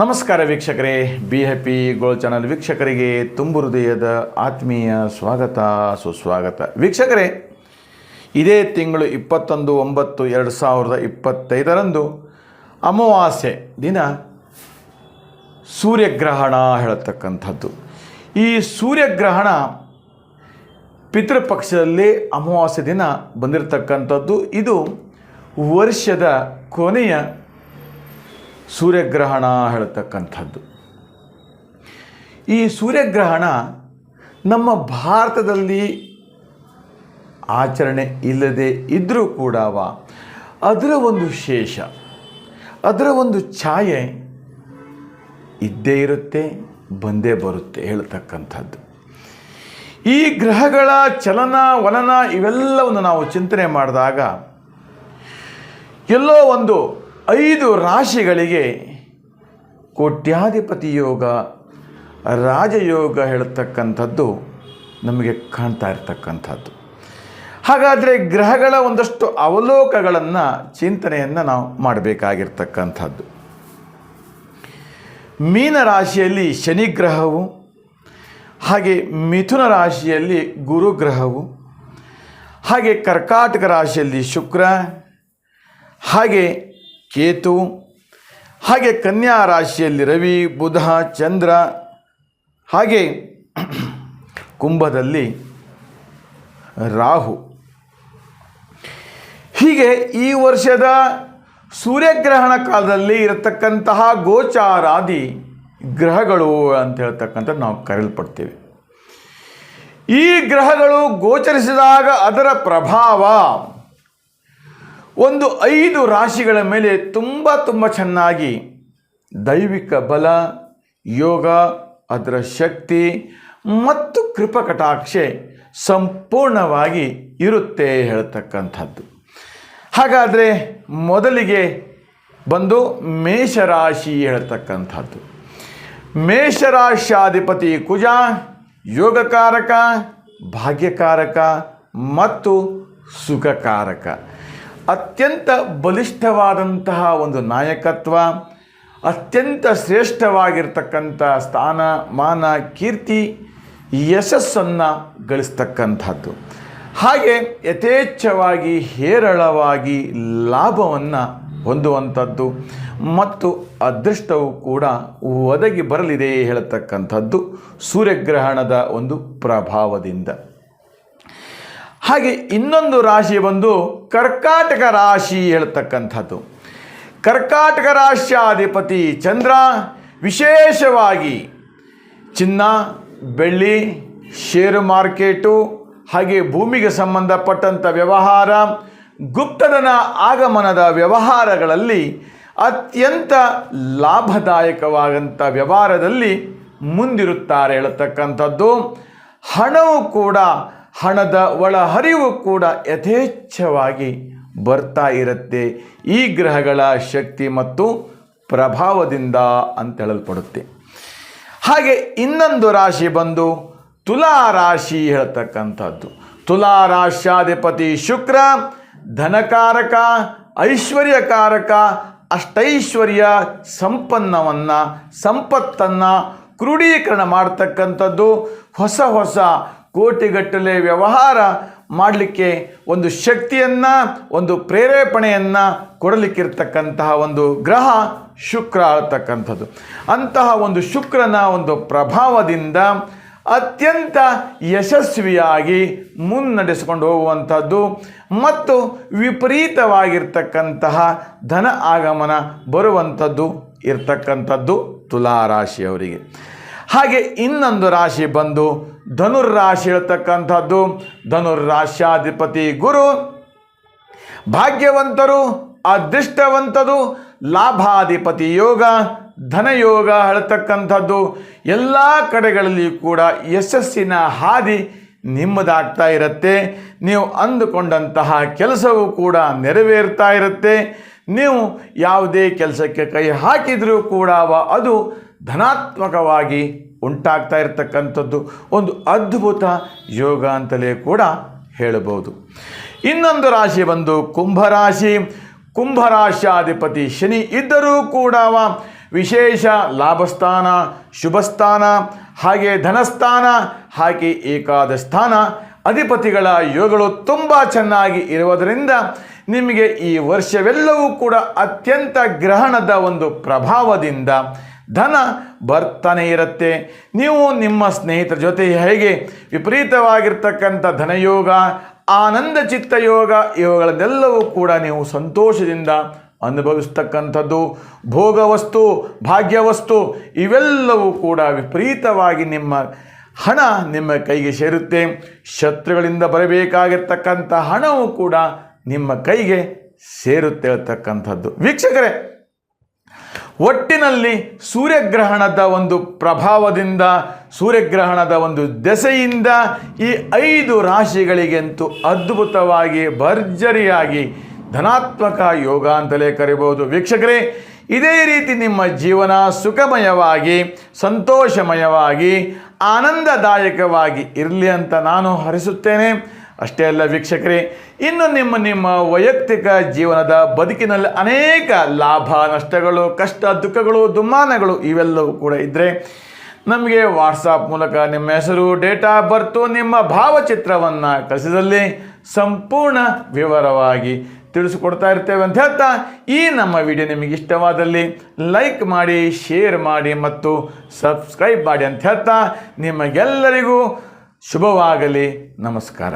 ನಮಸ್ಕಾರ ವೀಕ್ಷಕರೇ. Be happy goal channel ವೀಕ್ಷಕರಿಗೆ ತುಂಬು ಹೃದಯದ ಆತ್ಮೀಯ ಸ್ವಾಗತ, ಸುಸ್ವಾಗತ. ವೀಕ್ಷಕರೇ, ಇದೇ ತಿಂಗಳು ಇಪ್ಪತ್ತೊಂದು ಒಂಬತ್ತು ಎರಡು ಸಾವಿರದ ಇಪ್ಪತ್ತೈದರಂದು ಅಮಾವಾಸ್ಯೆ ದಿನ ಸೂರ್ಯಗ್ರಹಣ ಹೇಳತಕ್ಕಂಥದ್ದು. ಈ ಸೂರ್ಯಗ್ರಹಣ ಪಿತೃಪಕ್ಷದಲ್ಲಿ ಅಮಾವಾಸ್ಯೆ ದಿನ ಬಂದಿರತಕ್ಕಂಥದ್ದು. ಇದು ವರ್ಷದ ಕೊನೆಯ ಸೂರ್ಯಗ್ರಹಣ ಹೇಳ್ತಕ್ಕಂಥದ್ದು. ಈ ಸೂರ್ಯಗ್ರಹಣ ನಮ್ಮ ಭಾರತದಲ್ಲಿ ಆಚರಣೆ ಇಲ್ಲದೆ ಇದ್ದರೂ ಕೂಡ ಅದರ ಒಂದು ಶೇಷ, ಅದರ ಒಂದು ಛಾಯೆ ಇದ್ದೇ ಇರುತ್ತೆ, ಬಂದೇ ಬರುತ್ತೆ ಹೇಳ್ತಕ್ಕಂಥದ್ದು. ಈ ಗ್ರಹಗಳ ಚಲನ, ವಲನ ಇವೆಲ್ಲವನ್ನು ನಾವು ಚಿಂತನೆ ಮಾಡಿದಾಗ ಎಲ್ಲೋ ಒಂದು ಐದು ರಾಶಿಗಳಿಗೆ ಕೋಟ್ಯಾಧಿಪತಿ ಯೋಗ ರಾಜಯೋಗ ಹೇಳ್ತಕ್ಕಂಥದ್ದು ನಮಗೆ ಕಾಣ್ತಾ ಇರ್ತಕ್ಕಂಥದ್ದು. ಹಾಗಾದರೆ ಗ್ರಹಗಳ ಒಂದಷ್ಟು ಅವಲೋಕಗಳನ್ನು, ಚಿಂತನೆಯನ್ನು ನಾವು ಮಾಡಬೇಕಾಗಿರ್ತಕ್ಕಂಥದ್ದು. ಮೀನ ರಾಶಿಯಲ್ಲಿ ಶನಿ ಗ್ರಹವು, ಹಾಗೆ ಮಿಥುನ ರಾಶಿಯಲ್ಲಿ ಗುರುಗ್ರಹವು ಹಾಗೆ ಕರ್ಕಾಟಕ ರಾಶಿಯಲ್ಲಿ ಶುಕ್ರ, ಹಾಗೆ ಕೇತು, ಹಾಗೆ ಕನ್ಯಾ ರಾಶಿಯಲ್ಲಿ ರವಿ, ಬುಧ, ಚಂದ್ರ, ಹಾಗೆ ಕುಂಭದಲ್ಲಿ ರಾಹು. ಹೀಗೆ ಈ ವರ್ಷದ ಸೂರ್ಯಗ್ರಹಣ ಕಾಲದಲ್ಲಿ ಇರತಕ್ಕಂತಹ ಗೋಚಾರಾದಿ ಗ್ರಹಗಳು ಅಂತ ಹೇಳ್ತಕ್ಕಂಥದ್ದು ನಾವು ಕರೆಯಲ್ಪಡ್ತೇವೆ. ಈ ಗ್ರಹಗಳು ಗೋಚರಿಸಿದಾಗ ಅದರ ಪ್ರಭಾವ ಒಂದು ಐದು ರಾಶಿಗಳ ಮೇಲೆ ತುಂಬ ತುಂಬ ಚೆನ್ನಾಗಿ ದೈವಿಕ ಬಲ, ಯೋಗ, ಅದರ ಶಕ್ತಿ ಮತ್ತು ಕೃಪಕಟಾಕ್ಷೆ ಸಂಪೂರ್ಣವಾಗಿ ಇರುತ್ತೆ ಹೇಳ್ತಕ್ಕಂಥದ್ದು. ಹಾಗಾದರೆ ಮೊದಲಿಗೆ ಬಂದು ಮೇಷರಾಶಿ ಹೇಳ್ತಕ್ಕಂಥದ್ದು. ಮೇಷರಾಶ್ಯಾಧಿಪತಿ ಕುಜ, ಯೋಗಕಾರಕ, ಭಾಗ್ಯಕಾರಕ ಮತ್ತು ಸುಖಕಾರಕ. ಅತ್ಯಂತ ಬಲಿಷ್ಠವಾದಂತಹ ಒಂದು ನಾಯಕತ್ವ, ಅತ್ಯಂತ ಶ್ರೇಷ್ಠವಾಗಿರ್ತಕ್ಕಂಥ ಸ್ಥಾನ, ಮಾನ, ಕೀರ್ತಿ, ಯಶಸ್ಸನ್ನು ಗಳಿಸ್ತಕ್ಕಂಥದ್ದು. ಹಾಗೆ ಯಥೇಚ್ಛವಾಗಿ ಹೇರಳವಾಗಿ ಲಾಭವನ್ನು ಹೊಂದುವಂಥದ್ದು ಮತ್ತು ಅದೃಷ್ಟವು ಕೂಡ ಒದಗಿ ಬರಲಿದೆ ಹೇಳತಕ್ಕಂಥದ್ದು ಸೂರ್ಯಗ್ರಹಣದ ಒಂದು ಪ್ರಭಾವದಿಂದ. ಹಾಗೆ ಇನ್ನೊಂದು ರಾಶಿ ಬಂದು ಕರ್ಕಾಟಕ ರಾಶಿ ಹೇಳ್ತಕ್ಕಂಥದ್ದು. ಕರ್ಕಾಟಕ ರಾಶ್ಯಾಧಿಪತಿ ಚಂದ್ರ, ವಿಶೇಷವಾಗಿ ಚಿನ್ನ, ಬೆಳ್ಳಿ ಷೇರು ಮಾರ್ಕೆಟು ಹಾಗೆ ಭೂಮಿಗೆ ಸಂಬಂಧಪಟ್ಟಂಥ ವ್ಯವಹಾರ ಗುಪ್ತನ ಆಗಮನದ ವ್ಯವಹಾರಗಳಲ್ಲಿ ಅತ್ಯಂತ ಲಾಭದಾಯಕವಾದಂಥ ವ್ಯವಹಾರದಲ್ಲಿ ಮುಂದಿರುತ್ತಾರೆ ಹೇಳತಕ್ಕಂಥದ್ದು. ಹಣವು ಕೂಡ ಹಣದ ಒಳಹರಿವು ಕೂಡ ಯಥೇಚ್ಛವಾಗಿ ಬರ್ತಾ ಇರುತ್ತೆ. ಈ ಗ್ರಹಗಳ ಶಕ್ತಿ ಮತ್ತು ಪ್ರಭಾವದಿಂದ ಅಂತ ಹೇಳಲ್ಪಡುತ್ತೆ ಹಾಗೆ ಇನ್ನೊಂದು ರಾಶಿ ಬಂದು ತುಲಾ ರಾಶಿ ಹೇಳ್ತಕ್ಕಂಥದ್ದು. ತುಲಾ ರಾಶ್ಯಾಧಿಪತಿ ಶುಕ್ರ, ಧನಕಾರಕ, ಐಶ್ವರ್ಯಕಾರಕ, ಅಷ್ಟೈಶ್ವರ್ಯ ಸಂಪನ್ನವನ್ನು, ಸಂಪತ್ತನ್ನು ಕ್ರೋಢೀಕರಣ ಮಾಡ್ತಕ್ಕಂಥದ್ದು ಹೊಸ ಹೊಸ ಕೋಟಿಗಟ್ಟಲೆ ವ್ಯವಹಾರ ಮಾಡಲಿಕ್ಕೆ ಒಂದು ಶಕ್ತಿಯನ್ನು, ಒಂದು ಪ್ರೇರೇಪಣೆಯನ್ನು ಕೊಡಲಿಕ್ಕಿರ್ತಕ್ಕಂತಹ ಒಂದು ಗ್ರಹ ಶುಕ್ರ ಆಳ್ತಕ್ಕಂಥದ್ದು ಅಂತಹ ಒಂದು ಶುಕ್ರನ ಒಂದು ಪ್ರಭಾವದಿಂದ ಅತ್ಯಂತ ಯಶಸ್ವಿಯಾಗಿ ಮುನ್ನಡೆಸಿಕೊಂಡು ಹೋಗುವಂಥದ್ದು ಮತ್ತು ವಿಪರೀತವಾಗಿರ್ತಕ್ಕಂತಹ ಧನ ಆಗಮನ ಬರುವಂಥದ್ದು ಇರ್ತಕ್ಕಂಥದ್ದು ತುಲಾ ರಾಶಿಯವರಿಗೆ ಹಾಗೆ ಇನ್ನೊಂದು ರಾಶಿ ಬಂದು ಧನುರ್ರಾಶಿ ಹೇಳ್ತಕ್ಕಂಥದ್ದು. ಧನುರ್ರಾಶ್ಯಾಧಿಪತಿ ಗುರು. ಭಾಗ್ಯವಂತರು ಅದೃಷ್ಟವಂತದು ಲಾಭಾಧಿಪತಿ ಯೋಗ, ಧನಯೋಗ ಹೇಳ್ತಕ್ಕಂಥದ್ದು. ಎಲ್ಲ ಕಡೆಗಳಲ್ಲಿ ಕೂಡ ಯಶಸ್ಸಿನ ಹಾದಿ ನಿಮ್ಮದಾಗ್ತಾ ಇರುತ್ತೆ. ನೀವು ಅಂದುಕೊಂಡಂತಹ ಕೆಲಸವೂ ಕೂಡ ನೆರವೇರ್ತಾ ಇರುತ್ತೆ. ನೀವು ಯಾವುದೇ ಕೆಲಸಕ್ಕೆ ಕೈ ಹಾಕಿದರೂ ಕೂಡ ಅದು ಧನಾತ್ಮಕವಾಗಿ ಉಂಟಾಗ್ತಾ ಇರತಕ್ಕಂಥದ್ದು. ಒಂದು ಅದ್ಭುತ ಯೋಗ ಅಂತಲೇ ಕೂಡ ಹೇಳಬಹುದು. ಇನ್ನೊಂದು ರಾಶಿ ಬಂದು ಕುಂಭರಾಶಿ ಕುಂಭರಾಶ್ಯಾಧಿಪತಿ ಶನಿ ಇದ್ದರೂ ಕೂಡ ವಿಶೇಷ ಲಾಭಸ್ಥಾನ, ಶುಭಸ್ಥಾನ, ಹಾಗೆ ಧನಸ್ಥಾನ, ಹಾಗೆ ಏಕಾದ ಸ್ಥಾನ. ಅಧಿಪತಿಗಳ ಯೋಗಗಳು ತುಂಬ ಚೆನ್ನಾಗಿ ಇರುವುದರಿಂದ ನಿಮಗೆ ಈ ವರ್ಷವೆಲ್ಲವೂ ಕೂಡ ಅತ್ಯಂತ ಗ್ರಹಣದ ಒಂದು ಪ್ರಭಾವದಿಂದ ಧನ ಬರ್ತಾನೆ ಇರುತ್ತೆ. ನೀವು ನಿಮ್ಮ ಸ್ನೇಹಿತರ ಜೊತೆ ಹೇಗೆ ವಿಪರೀತವಾಗಿರ್ತಕ್ಕಂಥ ಧನಯೋಗ, ಆನಂದ ಚಿತ್ತಯೋಗ ಇವುಗಳನ್ನೆಲ್ಲವೂ ಕೂಡ ನೀವು ಸಂತೋಷದಿಂದ ಅನುಭವಿಸ್ತಕ್ಕಂಥದ್ದು. ಭೋಗವಸ್ತು ಭಾಗ್ಯವಸ್ತು ಇವೆಲ್ಲವೂ ಕೂಡ ವಿಪರೀತವಾಗಿ ನಿಮ್ಮ ಹಣ ನಿಮ್ಮ ಕೈಗೆ ಸೇರುತ್ತೆ. ಶತ್ರುಗಳಿಂದ ಬರಬೇಕಾಗಿರ್ತಕ್ಕಂಥ ಹಣವೂ ಕೂಡ ನಿಮ್ಮ ಕೈಗೆ ಸೇರುತ್ತೆ ಹೇಳ್ತಕ್ಕಂಥದ್ದು ವೀಕ್ಷಕರೇ ಒಟ್ಟಿನಲ್ಲಿ ಸೂರ್ಯಗ್ರಹಣದ ಒಂದು ಪ್ರಭಾವದಿಂದ, ಸೂರ್ಯಗ್ರಹಣದ ಒಂದು ದೆಸೆಯಿಂದ ಈ ಐದು ರಾಶಿಗಳಿಗಂತೂ ಅದ್ಭುತವಾಗಿ, ಭರ್ಜರಿಯಾಗಿ ಧನಾತ್ಮಕ ಯೋಗ ಅಂತಲೇ ಕರಿಬಹುದು. ವೀಕ್ಷಕರೇ, ಇದೇ ರೀತಿ ನಿಮ್ಮ ಜೀವನ ಸುಖಮಯವಾಗಿ, ಸಂತೋಷಮಯವಾಗಿ, ಆನಂದದಾಯಕವಾಗಿ ಇರಲಿ ಅಂತ ನಾನು ಹರಿಸುತ್ತೇನೆ. ಅಷ್ಟೇ ಅಲ್ಲ ವೀಕ್ಷಕರೇ, ಇನ್ನು ನಿಮ್ಮ ನಿಮ್ಮ ವೈಯಕ್ತಿಕ ಜೀವನದ ಬದುಕಿನಲ್ಲಿ ಅನೇಕ ಲಾಭ, ನಷ್ಟಗಳು, ಕಷ್ಟ, ದುಃಖಗಳು ದುಮ್ಮಾನಗಳು ಇವೆಲ್ಲವೂ ಕೂಡ ಇದ್ದರೆ ನಮಗೆ ವಾಟ್ಸಾಪ್ ಮೂಲಕ ನಿಮ್ಮ ಹೆಸರು ಡೇಟ್ ಆಫ್ ಬರ್ತು ನಿಮ್ಮ ಭಾವಚಿತ್ರವನ್ನು ಕಳಿಸಿದಲ್ಲಿ ಸಂಪೂರ್ಣ ವಿವರವಾಗಿ ತಿಳಿಸಿಕೊಡ್ತಾ ಇರ್ತೇವೆ ಅಂತ ಹೇಳ್ತಾ, ಈ ನಮ್ಮ ವಿಡಿಯೋ ನಿಮಗೆ ಇಷ್ಟವಾದಲ್ಲಿ ಲೈಕ್ ಮಾಡಿ ಶೇರ್ ಮಾಡಿ ಮತ್ತು ಸಬ್ಸ್ಕ್ರೈಬ್ ಮಾಡಿ ಅಂತ ಹೇಳ್ತಾ, ನಿಮಗೆಲ್ಲರಿಗೂ ಶುಭವಾಗಲಿ ನಮಸ್ಕಾರ.